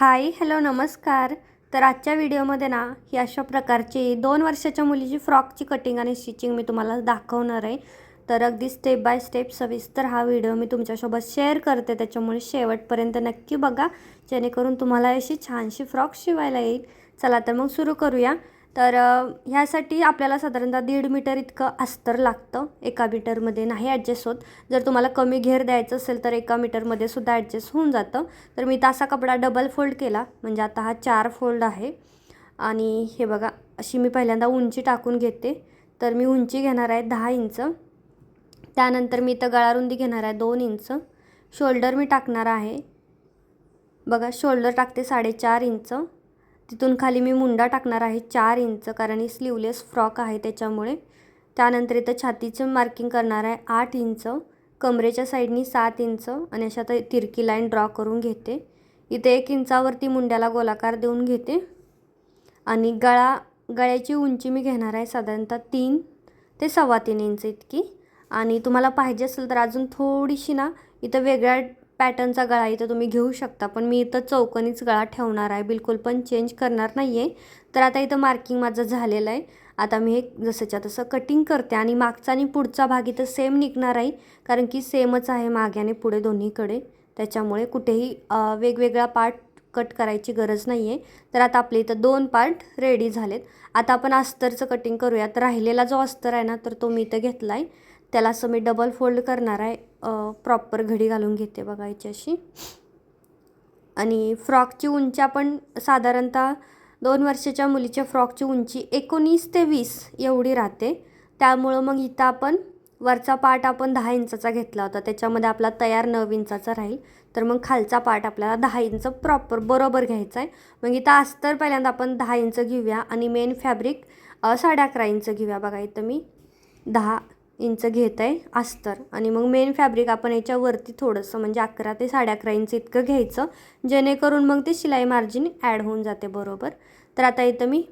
Hi hello नमस्कार. तर आजच्या व्हिडिओमध्ये ना ही अशा प्रकारची दोन वर्षाच्या मुलीची फ्रॉकची कटिंग आणि स्टिचिंग मी तुम्हाला दाखवणार आहे. तर अगदी स्टेप बाय स्टेप सविस्तर हा व्हिडिओ मी तुमच्यासोबत शेअर करते. त्याच्यामुळे शेवटपर्यंत नक्की बघा जेणेकरून तुम्हाला अशी छानशी फ्रॉक शिवायला येईल. चला तर मग सुरू करूया. तर ह्यासाठी आपल्याला साधारणतः दीड मीटर इतकं अस्तर लागतं एका मीटरमध्ये नाही ॲडजस्ट होत. जर तुम्हाला कमी घेर द्यायचं असेल तर एका मीटरमध्ये सुद्धा ॲडजस्ट होऊन जातं. तर मी तासा कपडा डबल फोल्ड केला म्हणजे आता हा चार फोल्ड आहे. आणि हे बघा अशी मी पहिल्यांदा उंची टाकून घेते. तर मी उंची घेणार आहे दहा इंच. त्यानंतर मी इथं गळारुंदी घेणार आहे दोन इंच. शोल्डर मी टाकणार आहे. बघा शोल्डर टाकते साडेचार इंच. तिथून खाली मी मुंडा टाकणार आहे चार इंच कारण ही स्लीवलेस फ्रॉक आहे त्याच्यामुळे. त्यानंतर इथं छातीचं मार्किंग करणार आहे आठ इंच कमरेच्या साईडनी सात इंच आणि अशा तर तिरकी लाईन ड्रॉ करून घेते. इथे एक इंचावरती मुंड्याला गोलाकार देऊन घेते. आणि गळा गळ्याची उंची मी घेणार आहे साधारणतः तीन ते सव्वा तीन इंच इतकी. आणि तुम्हाला पाहिजे असेल तर अजून थोडीशी ना इथं वेगळ्या पॅटर्नचा गळा इथं तुम्ही घेऊ शकता पण मी इथं चौकनीच गळा ठेवणार आहे. बिलकुल पण चेंज करणार नाही आहे तर आता इथं मार्किंग माझं झालेलं आहे. आता मी हे जसंच्या तसं कटिंग करते आणि मागचा आणि पुढचा भाग इथं सेम निघणार आहे कारण की सेमच आहे मागे आणि पुढे दोन्हीकडे. त्याच्यामुळे कुठेही वेगवेगळा पार्ट कट करायची गरज नाही आहे तर आता आपले इथं दोन पार्ट रेडी झालेत. आता आपण अस्तरचं कटिंग करूया तर राहिलेला जो अस्तर आहे ना तर तो मी इथं घेतला आहे त्याला असं मी डबल फोल्ड करणार आहे. प्रॉपर घडी घालून घेते बघा याच्याशी. अशी आणि फ्रॉकची उंची आपण साधारणतः दोन वर्षाच्या मुलीच्या फ्रॉकची उंची एकोणीस ते वीस एवढी राहते. त्यामुळं मग इथं आपण वरचा पार्ट आपण दहा इंचाचा घेतला होता. त्याच्यामध्ये आपला तयार नऊ इंचाचा राहील. तर मग खालचा पार्ट आपल्याला दहा इंच प्रॉपर बरोबर घ्यायचा आहे. मग इथं अस्तर पहिल्यांदा आपण दहा इंच घेऊया. आणि मेन फॅब्रिक साडे अकरा इंच घेऊया. बघा इथं मी दहा इंच घेत आहे अस्तर. आणि मग मेन फॅब्रिक आपण याच्यावरती थोडंसं म्हणजे अकरा ते साडे अकरा इंच इतकं घ्यायचं. जेणेकरून मग ते शिलाई मार्जिन ॲड होऊन जाते बरोबर? तर आता इथं मी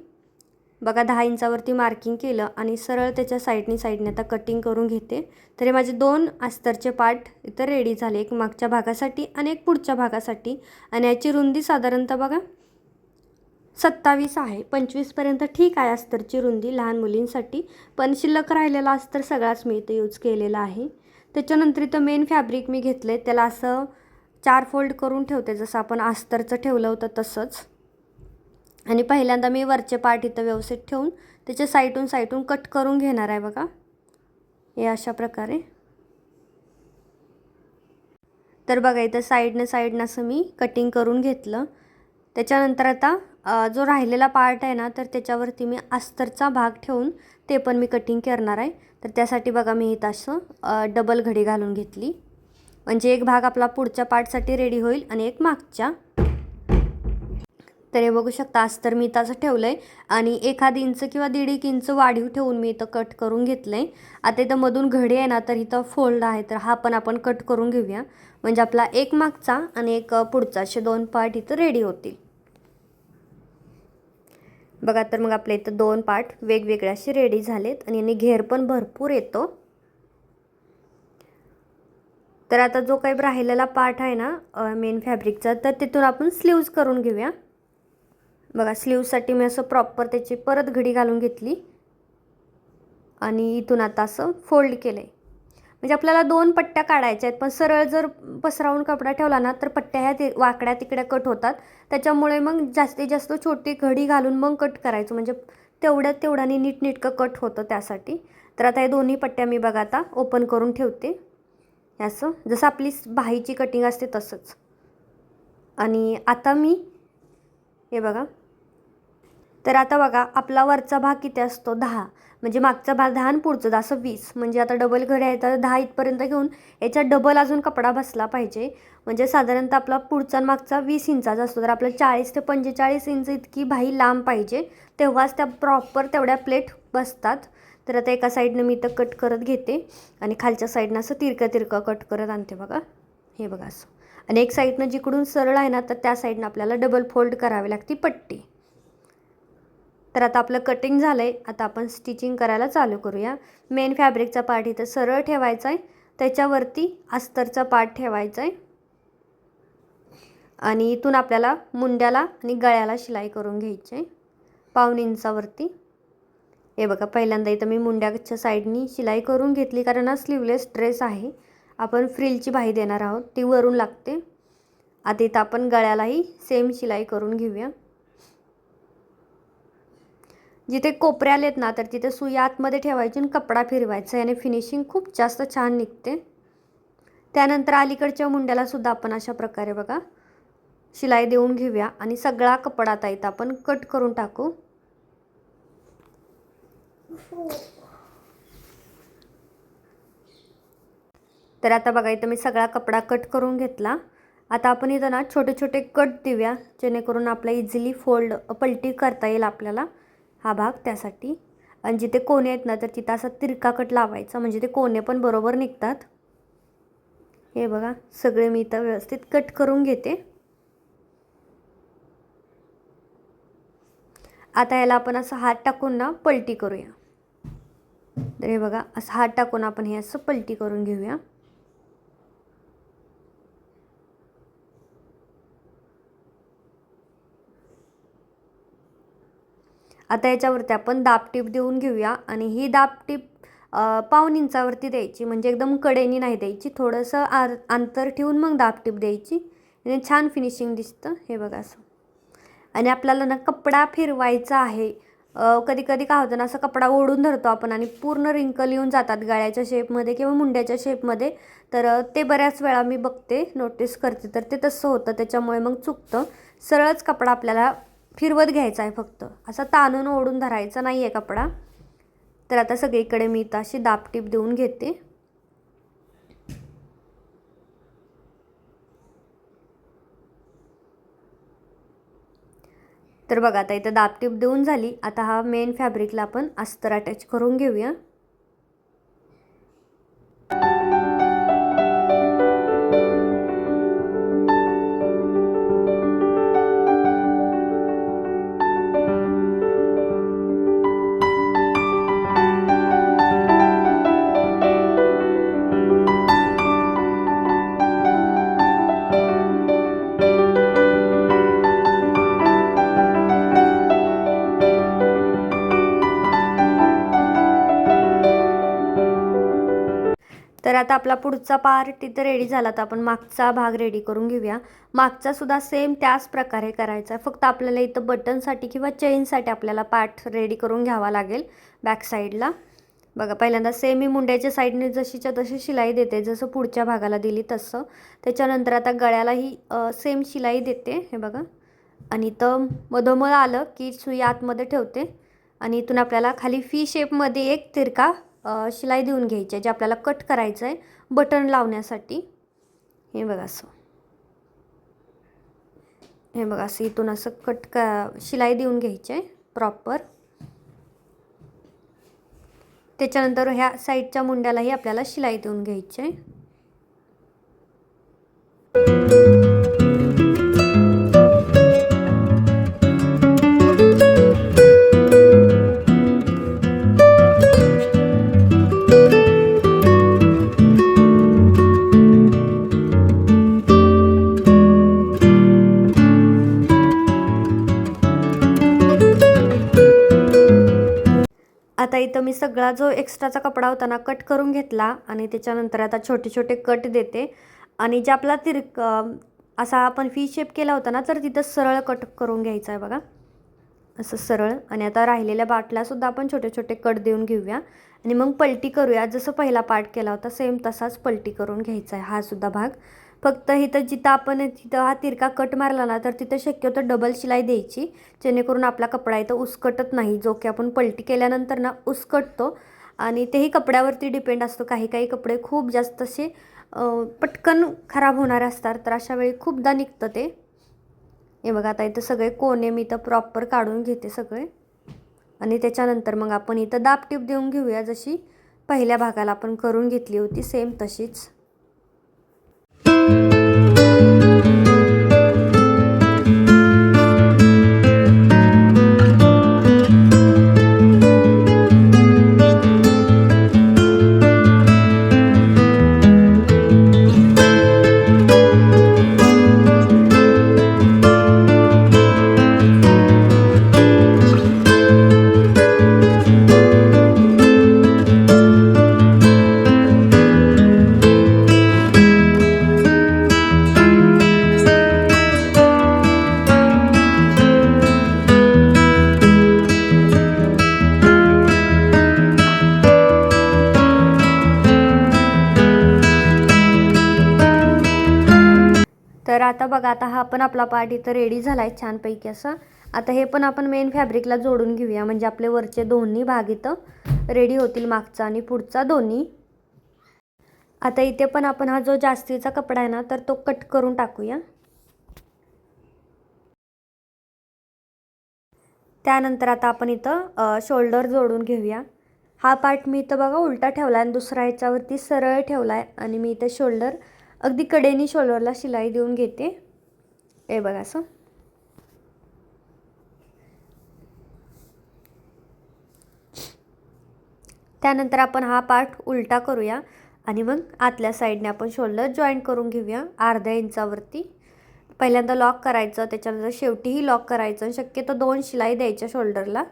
बघा दहा इंचावरती मार्किंग केलं आणि सरळ त्याच्या साईडनी साईडने आता कटिंग करून घेते. तर हे माझे दोन अस्तरचे पार्ट इथं रेडी झाले. एक मागच्या भागासाठी आणि एक पुढच्या भागासाठी. आणि याची रुंदी साधारणतः बघा सत्तावीस आहे. पंचवीसपर्यंत ठीक आहे. अस्तरची रुंदी लहान मुलींसाठी पण शिल्लक राहिलेला अस्तर सगळाच मी इथं यूज केलेला आहे. त्याच्यानंतर इथं मेन फॅब्रिक मी घेतलं आहे त्याला असं चार फोल्ड करून ठेवते. जसं आपण अस्तरचं ठेवलं होतं तसंच. आणि पहिल्यांदा मी वरचे पार्ट इथं व्यवस्थित ठेवून त्याच्या साईटून साईटून कट करून घेणार आहे बघा. हे अशा प्रकारे. तर बघा इथं साईडनं साईडनं असं मी कटिंग करून घेतलं. त्याच्यानंतर आता जो राहिलेला पार्ट आहे ना तर त्याच्यावरती मी अस्तरचा भाग ठेवून ते पण मी कटिंग करणार आहे. तर त्यासाठी बघा मी इथं असं डबल घडी घालून घेतली. म्हणजे एक भाग आपला पुढच्या पार्टसाठी रेडी होईल आणि एक मागच्या. तर हे बघू शकता अस्तर मी इथं असं ठेवलं आहे आणि एखाद इंच किंवा दीड एक इंच वाढीव ठेवून मी इथं कट करून घेतलं आहे आता इथं मधून घडी आहे ना तर इथं फोल्ड आहे तर हा पण आपण कट करून घेऊया. म्हणजे आपला एक मागचा आणि एक पुढचा असे दोन पार्ट इथं रेडी होतील. बघा तर मग आपल्या इथं दोन पार्ट वेगवेगळे असे रेडी झालेत आणि याने घेर पण भरपूर येतो. तर आता जो काही राहिलेला पार्ट आहे ना मेन फॅब्रिकचा तर तिथून आपण स्लीव्ज करून घेऊया. बघा स्लीवसाठी मी असं प्रॉपर त्याची परत घडी घालून घेतली. आणि इथून आता असं फोल्ड केलं आहे म्हणजे आपल्याला दोन पट्ट्या काढायच्या आहेत. पण सरळ जर पसरावून कपडा ठेवला ना तर पट्ट्या ह्या ति वाकड्या तिकड्या कट होतात. त्याच्यामुळे मग जास्तीत जास्त छोटी घडी घालून मग कट करायचं. म्हणजे तेवढ्यात तेवढ्याने नीटनेटकं कट होतं त्यासाठी. तर आता हे दोन्ही पट्ट्या मी बघा आता ओपन करून ठेवते. असं जसं आपली बाहीची कटिंग असते तसंच. आणि आता मी हे बघा. तर आता बघा आपला वरचा भाग किती असतो? दहा. म्हणजे मागचा भाग दहा आणि पुढचं दहा असं वीस. म्हणजे आता डबल घडी आहे तर दहा इथपर्यंत घेऊन याच्यात डबल अजून कपडा बसला पाहिजे. म्हणजे साधारणतः आपला पुढचा आणि मागचा वीस इंचाचा असतो. तर आपला चाळीस ते पंचेचाळीस इंच इतकी भाई लांब पाहिजे. तेव्हाच त्या प्रॉपर तेवढ्या प्लेट बसतात. तर आता एका साईडनं मी इथं कट करत घेते. आणि खालच्या साईडनं असं तिरकं तिरकं कट करत आणते बघा. हे बघा असं. आणि एक साईडनं जिकडून सरळ आहे ना तर त्या साईडनं आपल्याला डबल फोल्ड करावी लागते पट्टी. तर आता आपलं कटिंग झालं आहे आता आपण स्टिचिंग करायला चालू करूया. मेन फॅब्रिकचा पार्ट इथं सरळ ठेवायचा आहे त्याच्यावरती अस्तरचा पार्ट ठेवायचा आहे आणि इथून आपल्याला मुंड्याला आणि गळ्याला शिलाई करून घ्यायची आहे पाऊण इंचावरती. हे बघा पहिल्यांदा इथं मी मुंड्याच्या साईडनी शिलाई करून घेतली कारण हा स्लीवलेस ड्रेस आहे. आपण फ्रिलची बाही देणार आहोत. ती वरून लागते. आता इथं आपण गळ्यालाही सेम शिलाई करून घेऊया. जिथे कोपरे आलेत ना तर तिथे सुई आतमध्ये ठेवायची आणि कपडा फिरवायचा. याने फिनिशिंग खूप जास्त छान निघते. त्यानंतर अलीकडच्या मुंड्याला सुद्धा आपण अशा प्रकारे बघा शिलाई देऊन घेऊया आणि सगळा कपडा आता इथं आपण कट करून टाकू. तर आता बघा इथं मी सगळा कपडा कट करून घेतला. आता आपण इथं ना छोटे छोटे कट देऊया जेणेकरून आपला इझिली फोल्ड पलटी करता येईल आपल्याला. हा भाग त्यासाठी. आणि जिथे कोणे आहेत ना तर तिथं असा तिरका कट लावायचा. म्हणजे ते कोणे पण बरोबर निघतात. हे बघा सगळे मी इथं व्यवस्थित कट करून घेते. आता याला आपण असं हात टाकून ना पलटी करूया. तर हे बघा असं हात टाकून आपण हे असं पलटी करून घेऊया. आता याच्यावरती आपण दाबटीप देऊन घेऊया. आणि ही दाबटीप पाऊन इंचावरती द्यायची. म्हणजे एकदम कडेनी नाही द्यायची. थोडंसं आर अंतर ठेवून मग दाबटीप द्यायची. आणि छान फिनिशिंग दिसतं. हे बघा असं. आणि आपल्याला ना कपडा फिरवायचा आहे. कधी कधी काय होतं ना असं कपडा ओढून धरतो आपण आणि पूर्ण रिंकल येऊन जातात गळ्याच्या शेपमध्ये किंवा मुंड्याच्या शेपमध्ये तर ते बऱ्याच वेळा मी बघते नोटीस करते. तर ते तसं होतं. त्याच्यामुळे मग चुकतं. सरळच कपडा आपल्याला फिरवत घ्यायचा आहे फक्त. असा ताणून ओढून धरायचा नाही आहे कपडा. तर आता सगळीकडे मी इथं अशी दापटीप देऊन घेते. तर बघा आता इथं दापटीप देऊन झाली. आता हा मेन फॅब्रिकला आपण अस्तर अटॅच करून घेऊया. आता आपला पुढचा पार्ट इथं रेडी झाला तर आपण मागचा भाग रेडी करून घेऊया. मागचा सुद्धा सेम त्याच प्रकारे करायचा आहे. फक्त आपल्याला इथं बटनसाठी किंवा चेनसाठी आपल्याला पार्ट रेडी करून घ्यावा लागेल बॅक साईडला बघा पहिल्यांदा सेम मी मुंड्याच्या साईडने जशीच्या तशी शिलाई देते. जसं पुढच्या भागाला दिली तसं. त्याच्यानंतर आता गळ्यालाही सेम शिलाई देते. हे बघा. आणि इथं मधोमध आलं की सुई आतमध्ये ठेवते. आणि इथून आपल्याला खाली फी शेपमध्ये एक तिरका शिलाई देऊन घ्यायची आहे जे आपल्याला कट करायचं आहे बटन लावण्यासाठी. हे बघा असं. हे बघा असं इथून असं कट का शिलाई देऊन घ्यायची आहे प्रॉपर. त्याच्यानंतर ह्या साईडच्या मुंड्यालाही आपल्याला शिलाई देऊन घ्यायची आहे. सगळा जो एक्स्ट्राचा कपडा होता ना कट करून घेतला आणि त्याच्यानंतर आता छोटे छोटे कट देते. आणि जे आपला तिरक असा आपण फी शेप केला होता ना तर तिथं सरळ कट करून घ्यायचा आहे बघा. असं सरळ. आणि आता राहिलेल्या बाटल्यासुद्धा आपण छोटे छोटे कट देऊन घेऊया. आणि मग पलटी करूया. जसं पहिला पार्ट केला होता सेम तसाच पलटी करून घ्यायचा आहे हा सुद्धा भाग. फक्त इथं जिथं आपण तिथं हा तिरका कट मारला ना तर तिथं शक्यतो डबल शिलाई द्यायची जेणेकरून आपला कपडा इथं उसकटत नाही. जो की आपण पलटी केल्यानंतर ना उसकटतो आणि तेही कपड्यावरती डिपेंड असतो. काही काही कपडे खूप जास्त असे पटकन खराब होणारे असतात तर अशा वेळी खूपदा निघतं ते. हे बघा आता इथं सगळे कोणे मी इथं प्रॉपर काढून घेते सगळे. आणि त्याच्यानंतर मग आपण इथं दाबटीप देऊन घेऊया जशी पहिल्या भागाला आपण करून घेतली होती सेम तशीच. आता बघा आता हा पण आपला पार्ट इथं रेडी झाला आहे छानपैकी असं. आता हे पण आपण मेन फॅब्रिकला जोडून घेऊया. म्हणजे आपले वरचे दोन्ही भाग इथं रेडी होतील मागचा आणि पुढचा दोन्ही. आता इथे पण आपण हा जो जास्तीचा कपडा आहे ना तर तो कट करून टाकूया. त्यानंतर आता आपण इथं शोल्डर जोडून घेऊया. हा पार्ट मी इथं बघा उलटा ठेवला आहे आणि दुसरा ह्याच्यावरती सरळ ठेवला आहे आणि मी इथं शोल्डर अगदी कडेनी शोल्डरला शिलाई देऊन घेते. हे बघा असं. त्यानंतर आपण हा पार्ट उलटा करूया आणि मग आतल्या साईडने आपण शोल्डर जॉईंट करून घेऊया अर्ध्या इंचावरती. पहिल्यांदा लॉक करायचं त्याच्यानंतर शेवटीही लॉक करायचं शक्यतो दोन शिलाई द्यायच्या शोल्डरला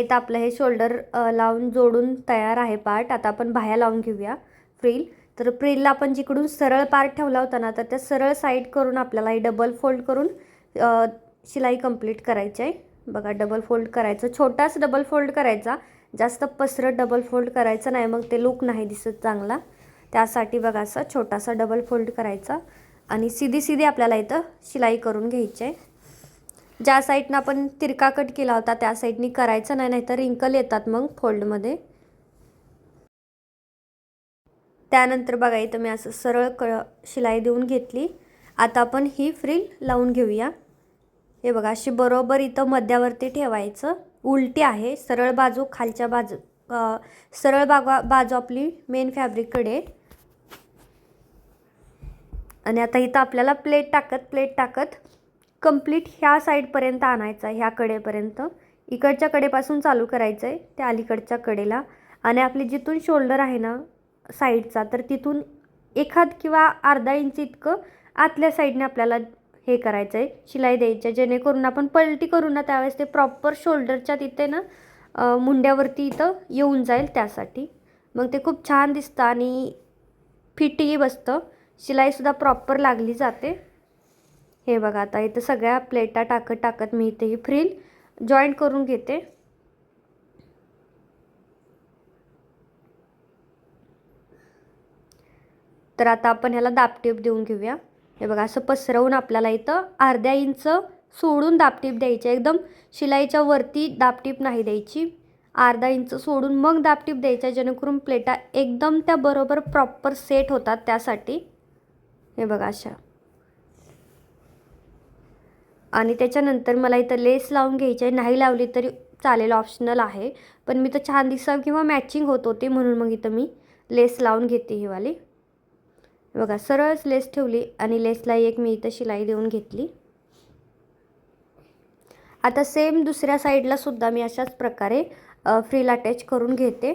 इथं आपलं हे शोल्डर लावून जोडून तयार आहे पार्ट. आता आपण बाह्या लावून घेऊया फ्रील. तर फ्रीलला आपण जिकडून सरळ पार्ट ठेवला होता ना तर त्या सरळ साईड करून आपल्याला हे डबल फोल्ड करून शिलाई कंप्लीट करायची आहे. बघा डबल फोल्ड करायचं. छोटाच डबल फोल्ड करायचा. जास्त पसरत डबल फोल्ड करायचं नाही मग ते लुक नाही दिसत चांगला. त्यासाठी बघा असं छोटासा डबल फोल्ड करायचा. आणि सीधी सीधी आपल्याला इथं शिलाई करून घ्यायची आहे. ज्या साईडनं आपण तिरका कट केला होता त्या साईडनी करायचं नाही नाहीतर रिंकल येतात मग फोल्डमध्ये. त्यानंतर बघा इथं मी असं सरळ क शिलाई देऊन घेतली. आता आपण ही फ्रील लावून घेऊया. हे बघा अशी बरोबर इथं मध्यावरती ठेवायचं. उलटी आहे सरळ बाजू खालच्या बाजू सरळ बागा बाजू आपली मेन फॅब्रिककडे आणि आता इथं आपल्याला प्लेट टाकत प्लेट टाकत कंप्लीट ह्या साईडपर्यंत आणायचं आहे ह्या कडेपर्यंत. इकडच्या कडेपासून चालू करायचं आहे त्या अलीकडच्या कडेला. आणि आपली जिथून शोल्डर आहे ना साईडचा तर तिथून एखाद किंवा अर्धा इंच इतकं आतल्या साईडने आपल्याला हे करायचं आहे शिलाई द्यायची आहे. जेणेकरून आपण पलटी करू ना त्यावेळेस ते प्रॉपर शोल्डरच्या तिथे ना मुंड्यावरती इथं येऊन जाईल त्यासाठी. मग ते खूप छान दिसतं आणि फिटही बसतं. शिलाईसुद्धा प्रॉपर लागली जाते. हे बघा आता इथं सगळ्या प्लेटा टाकत टाकत मी इथे ही फ्रील जॉईंट करून घेते. तर आता आपण ह्याला दापटीप देऊन घेऊया. हे बघा असं पसरवून आपल्याला इथं अर्ध्या इंच सोडून दापटीप द्यायची. एकदम शिलाईच्या वरती दापटीप नाही द्यायची. अर्धा इंच सोडून मग दापटीप द्यायच्या जेणेकरून प्लेटा एकदम त्या बरोबर प्रॉपर सेट होतात त्यासाठी. हे बघा अशा. आणि त्याच्यानंतर मला इथं लेस लावून घ्यायची आहे. नाही लावली तरी चालेल ऑप्शनल आहे. पण मी तर छान दिसावं किंवा मॅचिंग होत होते म्हणून मग इथं मी लेस लावून घेते ही वाली. बघा सरळच लेस ठेवली आणि लेसला एक मी इथं शिलाई देऊन घेतली. आता सेम दुसऱ्या साईडला सुद्धा मी अशाच प्रकारे फ्रील अटॅच करून घेते.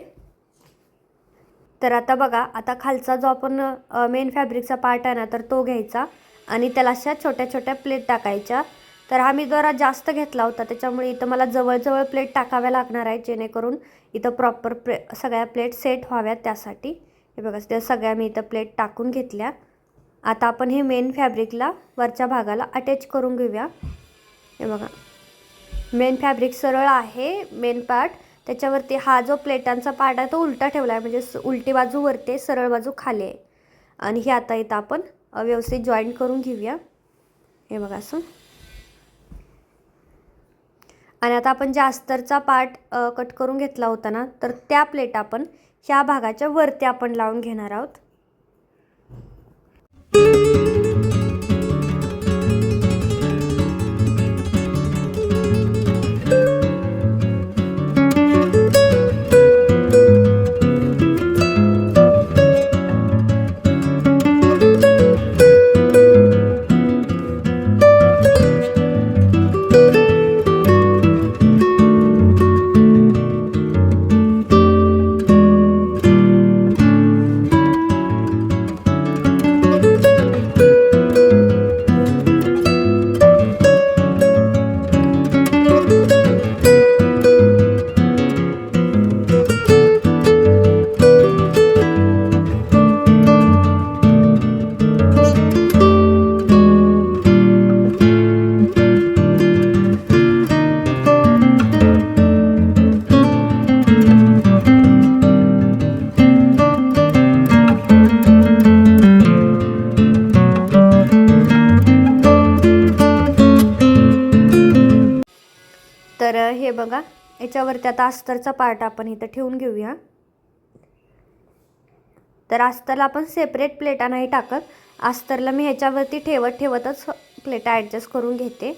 तर आता बघा आता खालचा जो आपण मेन फॅब्रिकचा पार्ट आहे ना तर तो घ्यायचा. आणि त्याला अशा छोट्या छोट्या प्लेट टाकायच्या. तर हा मी जरा जास्त घेतला होता. त्याच्यामुळे इथं मला जवळजवळ प्लेट टाकाव्या लागणार आहे जेणेकरून इथं प्रॉपर प्ले सगळ्या प्लेट सेट व्हाव्यात त्यासाठी. हे बघा त्या सगळ्या मी इथं प्लेट टाकून घेतल्या. आता आपण हे मेन फॅब्रिकला वरच्या भागाला अटॅच करून घेऊया. हे बघा. मेन फॅब्रिक सरळ आहे मेन पार्ट त्याच्यावरती हा जो प्लेटांचा पार्ट आहे तो उलटा ठेवला आहे म्हणजे उलटी बाजू वरती आहे सरळ बाजू खाली आहे. आणि हे आता इथं आपण व्यवस्थित जॉईंट करून घेऊया. हे बघा असं. आणि आता आपण ज्या अस्तरचा पार्ट कट करून घेतला होता ना तर त्या प्लेट आपण ह्या भागाच्या वरती आपण लावून घेणार आहोत. हे बघा याच्यावरती आता अस्तरचा पार्ट आपण इथं ठेवून घेऊया. तर अस्तरला आपण सेपरेट प्लेटा नाही टाकत. अस्तरला मी ह्याच्यावरती ठेवत ठेवतच प्लेटा ॲडजस्ट करून घेते.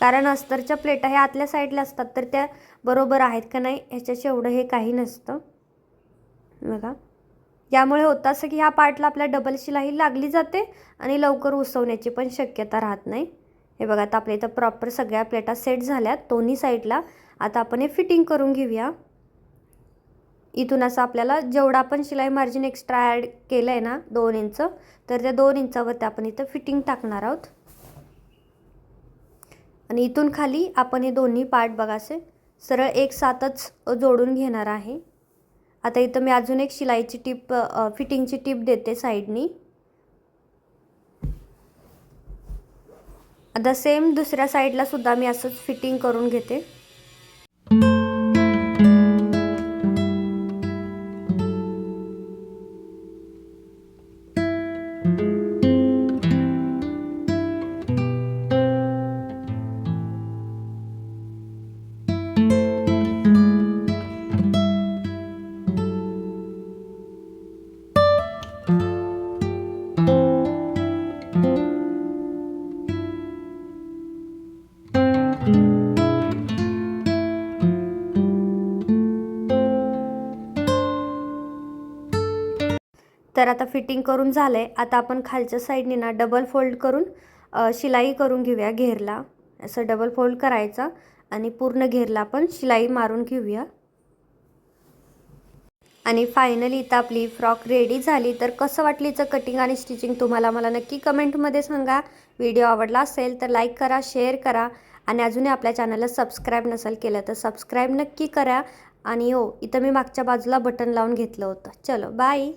कारण अस्तरच्या प्लेटा ह्या आतल्या साईडला असतात तर त्या बरोबर आहेत का नाही ह्याच्याशी एवढं हे काही नसतं. बघा. यामुळे होतं असं की ह्या पार्टला आपल्या डबल शिलाई लागली जाते आणि लवकर उसवण्याची पण शक्यता राहत नाही. हे बघा आता आपल्या इथं प्रॉपर सगळ्या प्लेटा सेट झाल्यात. दोन्ही साईडला आता आपण हे फिटिंग करून घेऊया. इथून असं आपल्याला जेवढा आपण शिलाई मार्जिन एक्स्ट्रा ॲड केलं आहे ना दोन इंच तर त्या दोन इंचावरती आपण इथं फिटिंग टाकणार आहोत. आणि इथून खाली आपण हे दोन्ही पार्ट बघा असे सरळ एक साथच जोडून घेणार आहे. आता इथं मी अजून एक शिलाईची टीप फिटिंगची टीप देते साईडनी आता सेम दुसऱ्या साईडला सुद्धा मी असंच फिटिंग करून घेते. तर आता फिटिंग करून झालं आहे आता आपण खालच्या साईडने ना डबल फोल्ड करून शिलाई करून घेऊया घेरला. असं डबल फोल्ड करायचा आणि पूर्ण घेरला आपण शिलाई मारून घेऊया. आणि फायनली इथं आपली फ्रॉक रेडी झाली. तर कसं वाटली इथं कटिंग आणि स्टिचिंग तुम्हाला मला नक्की कमेंटमध्ये सांगा. व्हिडिओ आवडला असेल तर लाईक करा शेअर करा आणि अजूनही आपल्या चॅनलला सबस्क्राईब नसेल केलं तर सबस्क्राईब नक्की करा. आणि हो इथं मी मागच्या बाजूला बटन लावून घेतलं होतं. चलो बाय